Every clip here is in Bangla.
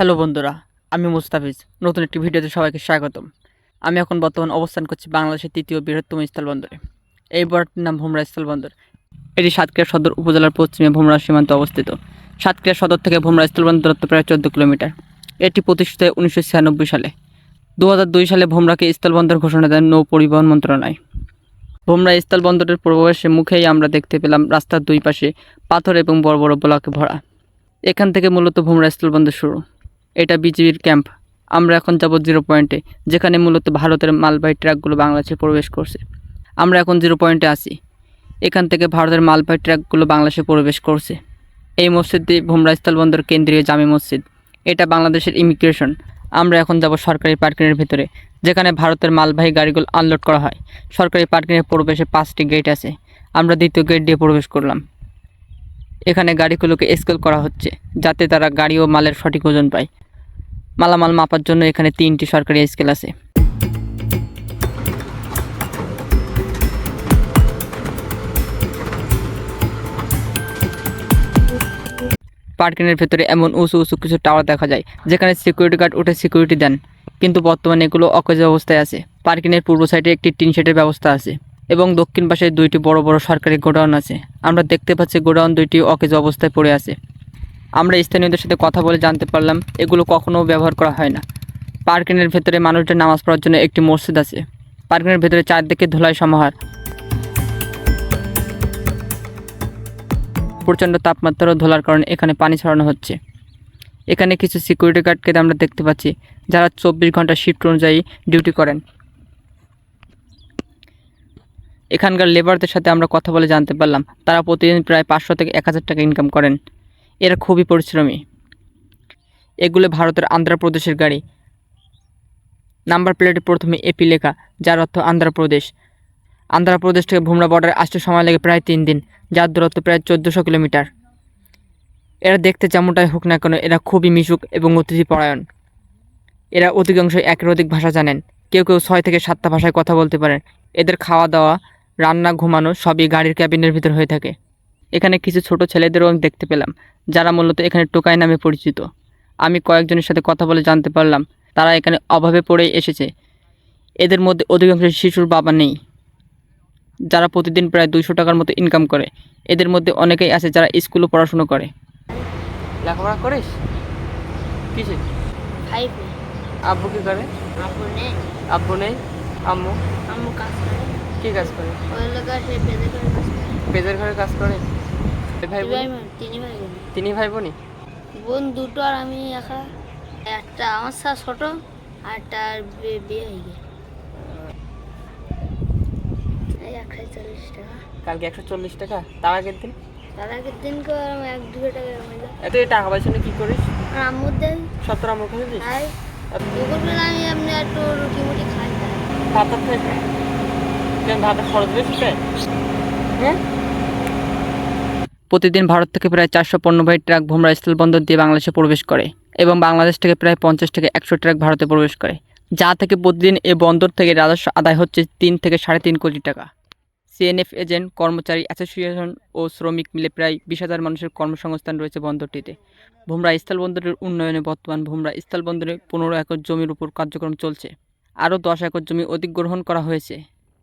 হ্যালো বন্ধুরা, আমি মুস্তাফিজ। নতুন একটি ভিডিওতে সবাইকে স্বাগতম। আমি এখন বর্তমান অবস্থান করছি বাংলাদেশের তৃতীয় বৃহত্তম স্থলবন্দরে। এই বন্দরটির নাম ভোমরা স্থলবন্দর। এটি সাতক্ষীরা সদর উপজেলার পশ্চিমে ভোমরা সীমান্তে অবস্থিত। সাতক্ষীরা সদর থেকে ভোমরা স্থলবন্দর প্রায় চোদ্দ কিলোমিটার। এটি প্রতিষ্ঠিত হয় উনিশশো ছিয়ানব্বই সালে। দু সালে ভোমরাকে স্থলবন্দর ঘোষণা দেন নৌ পরিবহন মন্ত্রণালয়। ভোমরা স্থলবন্দরের প্রবেশের মুখেই আমরা দেখতে পেলাম রাস্তার দুই পাশে পাথর এবং বড় বড় ব্লকে ভরা। এখান থেকে মূলত ভোমরা স্থলবন্দর শুরু। এটা বিজিবির ক্যাম্প। আমরা এখন যাব জিরো পয়েন্টে, যেখানে মূলত ভারতের মালবাহী ট্রাকগুলো বাংলাদেশে প্রবেশ করছে। আমরা এখন জিরো পয়েন্টে আছি। এখান থেকে ভারতের মালবাহী ট্রাকগুলো বাংলাদেশে প্রবেশ করছে। এই মসজিদটি ভোমরা স্থলবন্দর কেন্দ্রীয় জামে মসজিদ। এটা বাংলাদেশের ইমিগ্রেশন। আমরা এখন যাব সরকারি পার্কিংয়ের ভিতরে, যেখানে ভারতের মালবাহী গাড়িগুলো আনলোড করা হয়। সরকারি পার্কিংয়ের প্রবেশে পাঁচটি গেট আছে। আমরা দ্বিতীয় গেট দিয়ে প্রবেশ করলাম। এখানে গাড়িগুলোকে স্কেল করা হচ্ছে, যাতে তারা গাড়ি ও মালের সঠিক ওজন পায়। মালামাল মাপার জন্য এখানে তিনটি সরকারি স্কেল আছে। পার্কিংয়ের ভেতরে এমন উঁচু উঁচু কিছু টাওয়ার দেখা যায়, যেখানে সিকিউরিটি গার্ড উঠে সিকিউরিটি দেন। কিন্তু বর্তমানে এগুলো অকেজ অবস্থায় আছে। পার্কিংয়ের পূর্ব সাইডে একটি টিন শেডের ব্যবস্থা আছে। এবং দক্ষিণ পাশে দুইটি বড় বড় সরকারি গোডাউন আছে। আমরা দেখতে পাচ্ছি গোডাউন দুইটি অকেজ অবস্থায় পড়ে আছে। আমরা স্থানীয়দের সাথে কথা বলে জানতে পারলাম, এগুলো কখনো ব্যবহার করা হয় না। পার্কিংয়ের ভেতরে মানুষদের নামাজ পড়ার জন্য একটি মসজিদ আছে। পার্কিংয়ের ভেতরে চারদিকে ধুলাই সমাহার। প্রচণ্ড তাপমাত্রা ধোলার কারণে এখানে পানি ছড়ানো হচ্ছে। এখানে কিছু সিকিউরিটি গার্ডকে আমরা দেখতে পাচ্ছি, যারা চব্বিশ ঘণ্টা শিফট অনুযায়ী ডিউটি করেন। এখানকার লেবারদের সাথে আমরা কথা বলে জানতে পারলাম, তারা প্রতিদিন প্রায় পাঁচশো থেকে এক হাজার টাকা ইনকাম করেন। এরা খুবই পরিশ্রমী। এগুলো ভারতের আন্ধ্রপ্রদেশের গাড়ি। নাম্বার প্লেটে প্রথমে এপি লেখা, যার অর্থ আন্ধ্রপ্রদেশ। আন্ধ্রপ্রদেশ থেকে ভুমরা বর্ডারে আসতে সময় লাগে প্রায় তিন দিন, যার দূরত্ব প্রায় চোদ্দোশো কিলোমিটার। এরা দেখতে যেমনটাই হোক না কেন, এরা খুবই মিশুক এবং অতিথিপরায়ণ এরা অধিকাংশ একের অধিক ভাষা জানেন। কেউ কেউ ছয় থেকে সাতটা ভাষায় কথা বলতে পারেন। এদের খাওয়া দাওয়া রান্না ঘুমানো সবই গাড়ির ক্যাবিনের ভিতর হয়ে থাকে। এখানে কিছু ছোট ছেলেদেরও আমি দেখতে পেলাম যারা মূলত এখানে টোকাই নামে পরিচিত। আমি কয়েকজনের সাথে কথা বলে জানতে পারলাম তারা এখানে অভাবে পড়েই এসেছে। এদের মধ্যে অধিকাংশ শিশুর বাবা নেই যারা প্রতিদিন প্রায় দুইশো টাকার মতো ইনকাম করে। এদের মধ্যে অনেকেই আছে যারা স্কুলে পড়াশুনো করে। লেখাপড়া করিস? কিসে? আব্বু কি করে? আপু নেই। আব্বু নেই? আম্মু? আম্মু কাজ করে। কি কাজ করে? পেজের ঘরে কাজ করে? ভাই তিনি ভাই বোন? তিনি ভাই বোনই? বোন দুটো আর আমি একা। একটা আমার সাথে ছোট আর একটা বিয়ে হয়ে গেছে। কালকে একশো চল্লিশ টাকা? তার আগের দিন? তার আগের দিন করে আমি এক দুটো টাকা এত এই টাকা পয়সা কী করিস? আম্মুর দেয় সত্তর আমার কাছে দিস? আর আমি এমনি একটু রুটি মুটি খাই। ভাত টাত খরচ বেশি হ্যাঁ? প্রতিদিন ভারত থেকে প্রায় চারশো পণ্যবাহী ট্রাক ভোমরা স্থলবন্দর দিয়ে বাংলাদেশে প্রবেশ করে এবং বাংলাদেশ থেকে প্রায় পঞ্চাশ থেকে একশো ট্রাক ভারতে প্রবেশ করে যা থেকে প্রতিদিন এ বন্দর থেকে রাজস্ব আদায় হচ্ছে তিন থেকে সাড়ে তিন কোটি টাকা। সিএনএফ এজেন্ট কর্মচারী অ্যাসোসিয়েশন ও শ্রমিক মিলে প্রায় বিশ হাজার মানুষের কর্মসংস্থান রয়েছে বন্দরটিতে। ভোমরা স্থলবন্দরের উন্নয়নে বর্তমান ভোমরা স্থলবন্দরে পনেরো একর জমির উপর কার্যক্রম চলছে। আরও দশ একর জমি অধিগ্রহণ করা হয়েছে।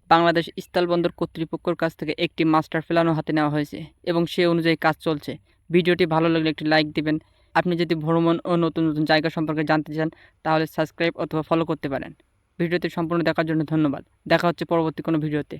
বাংলাদেশ স্থলবন্দর কর্তৃপক্ষের কাছ থেকে একটি মাস্টার প্ল্যানও হাতে নেওয়া হয়েছে এবং সে অনুযায়ী কাজ চলছে। ভিডিওটি ভালো লাগলে একটি লাইক দিবেন। আপনি যদি ভ্রমণ ও নতুন নতুন জায়গা সম্পর্কে জানতে চান, তাহলে সাবস্ক্রাইব অথবা ফলো করতে পারেন। ভিডিওটি সম্পূর্ণ দেখার জন্য ধন্যবাদ। দেখা হচ্ছে পরবর্তী কোনো ভিডিওতে।